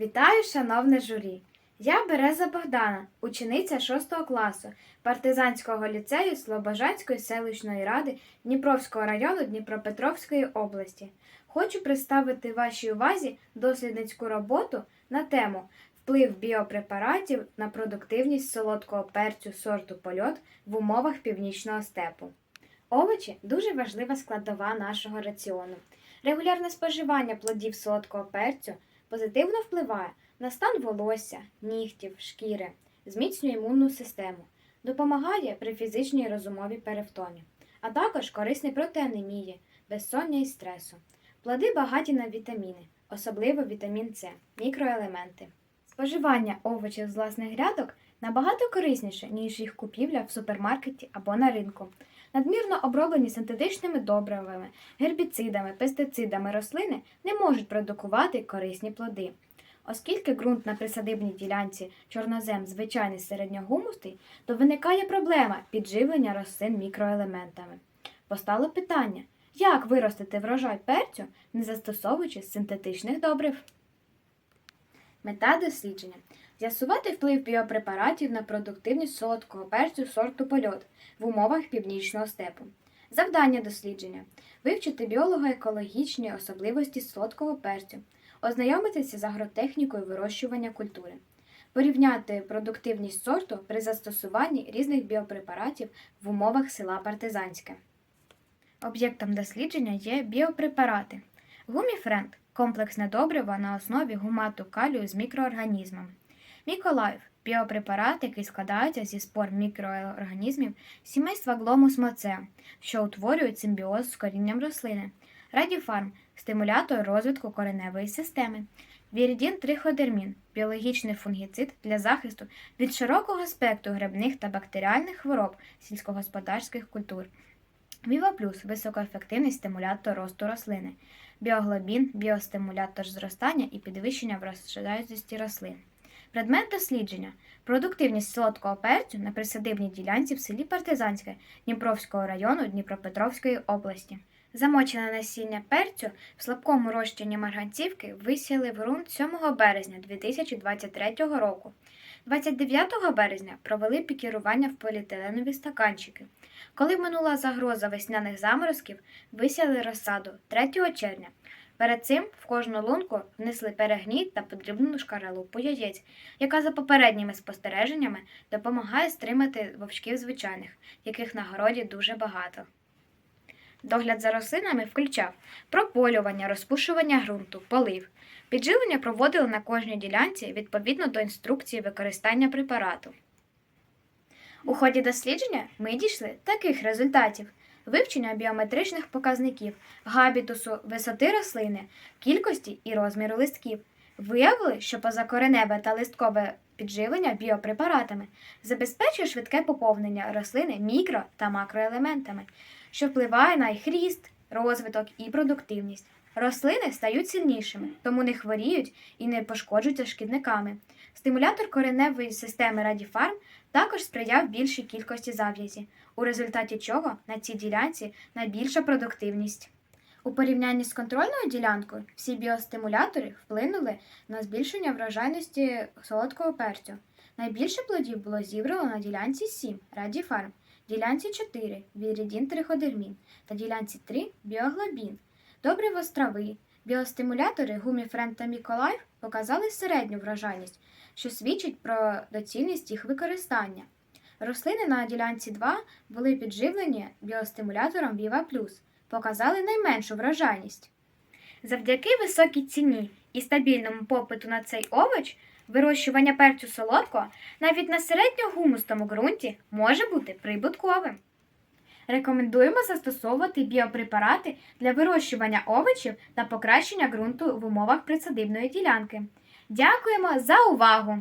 Вітаю, шановне журі! Я Береза Богдана, учениця 6 класу партизанського ліцею Слобожанської селищної ради Дніпровського району Дніпропетровської області. Хочу представити вашій увазі дослідницьку роботу на тему Вплив біопрепаратів на продуктивність солодкого перцю сорту польот в умовах північного степу. Овочі дуже важлива складова нашого раціону. Регулярне споживання плодів солодкого перцю позитивно впливає на стан волосся, нігтів, шкіри, зміцнює імунну систему, допомагає при фізичній розумовій перевтомі, а також корисний проти анемії, безсоння і стресу. Плоди багаті на вітаміни, особливо вітамін С, мікроелементи. Споживання овочів з власних грядок набагато корисніше, ніж їх купівля в супермаркеті або на ринку. Надмірно оброблені синтетичними добривами, гербіцидами, пестицидами рослини не можуть продукувати корисні плоди. Оскільки ґрунт на присадибній ділянці чорнозем звичайний середньогумустий, то виникає проблема підживлення рослин мікроелементами. Постало питання, як виростити врожай перцю, не застосовуючи синтетичних добрив? Мета дослідження з'ясувати вплив біопрепаратів на продуктивність солодкого перцю сорту польот в умовах північного степу. Завдання дослідження вивчити біолого-екологічні особливості солодкого перцю, ознайомитися з агротехнікою вирощування культури, порівняти продуктивність сорту при застосуванні різних біопрепаратів в умовах села Партизанське. Об'єктом дослідження є біопрепарати. Гуміфренд комплексне добриво на основі гумату калію з мікроорганізмами. Міколайф біопрепарат, який складається зі спор мікроорганізмів сімейства гломус моце, що утворюють симбіоз з корінням рослини. Радіфарм стимулятор розвитку кореневої системи. Вірідін триходермін біологічний фунгіцид для захисту від широкого спектру грибних та бактеріальних хвороб сільськогосподарських культур. Віва Плюс високоефективний стимулятор росту рослини. Біоглобін біостимулятор зростання і підвищення врожайності рослин. Предмет дослідження продуктивність солодкого перцю на присадибній ділянці в селі Партизанське Дніпровського району Дніпропетровської області. Замочене насіння перцю в слабкому розчині марганцівки висіяли в ґрунт 7 березня 2023 року. 29 березня провели пікірування в поліетиленові стаканчики. Коли минула загроза весняних заморозків, висіяли розсаду 3 червня. Перед цим в кожну лунку внесли перегній та подрібну шкаралупу яєць, яка за попередніми спостереженнями допомагає стримати вовчків звичайних, яких на городі дуже багато. Догляд за рослинами включав прополювання, розпушування ґрунту, полив. Підживлення проводили на кожній ділянці відповідно до інструкції використання препарату. У ході дослідження ми дійшли таких результатів: вивчення біометричних показників, габітусу, висоти рослини, кількості і розміру листків. Виявили, що позакореневе та листкове підживлення біопрепаратами забезпечує швидке поповнення рослини мікро та макроелементами, що впливає на їх ріст, розвиток і продуктивність. Рослини стають сильнішими, тому не хворіють і не пошкоджуються шкідниками. Стимулятор кореневої системи Радіфарм також сприяв більшій кількості зав'язі, у результаті чого на цій ділянці найбільша продуктивність. У порівнянні з контрольною ділянкою всі біостимулятори вплинули на збільшення врожайності солодкого перцю. Найбільше плодів було зібрано на ділянці 7 Радіфарм, ділянці 4 Вірідін триходермін та ділянці 3 Біоглобін. Добриво з трави, біостимулятори Гуміфренд та Міколайф показали середню врожайність, що свідчить про доцільність їх використання. Рослини на ділянці 2 були підживлені біостимулятором Viva Plus, показали найменшу врожайність. Завдяки високій ціні і стабільному попиту на цей овоч, вирощування перцю солодкого навіть на середньогумустому ґрунті може бути прибутковим. Рекомендуємо застосовувати біопрепарати для вирощування овочів та покращення ґрунту в умовах присадибної ділянки. Дякуємо за увагу!